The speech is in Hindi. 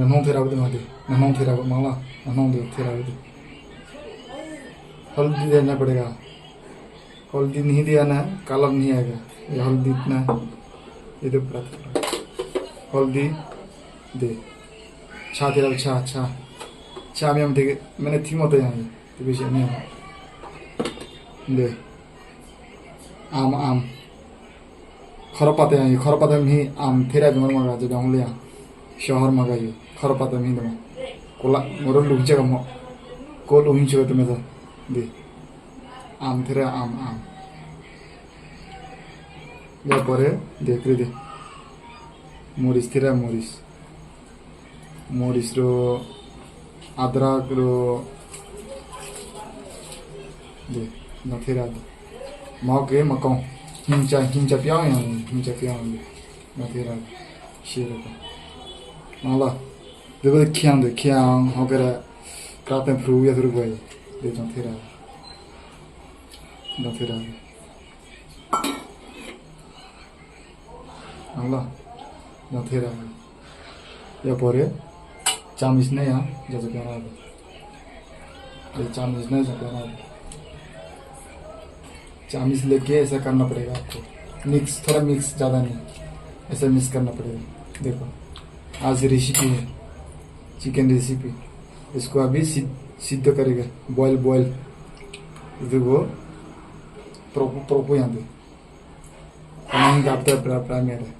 Nanon Theravada Mahade, Nanon Theravada माला Nanon देव Theravada हल्दी देना पड़ेगा हल्दी नहीं दिया ना कलम नहीं आएगा ये हल्दी इतना ये तो प्रार्थना हल्दी दे छा तेरा छा छा छा में हम देखे मैंने थी मत जाएँगे तो भी नहीं दे आम आम खरपाते हैं खरपाते में ही आम थेरा बीमार मंगा जो गाँव लिया शहर मंगाइए harpa ta mi dama kola moral lu che gamo ko lu hin che ta me da di am thera am am ya pore dekre de মরিচ থেরা মরিচ মরিচর আদ্রাকর দে না থেরা মগে মকম হিংচা হিংচা পিয়া হিংচা পিয়া না থেরা সেরকম মালা luego de Kiang, de Kiang, Hogara, Capa en Perugia, de Uruguay, de Don Terra. Don Terra. Allah, Don Terra. Ya por ya, Cham इसने यहाँ जैसे कहना है ये चाम इसने जैसे कहना है चाम इस लेके ऐसा करना पड़ेगा आपको मिक्स थोड़ा मिक्स ज़्यादा नहीं ऐसा मिक्स करना पड़ेगा देखो आज रेसिपी है चिकन रेसिपी इसको अभी सिद्ध सिद्ध करेगा बॉयल बॉयल देखो प्रोपो प्रोपो यहाँ पे नहीं काटता प्राइमर है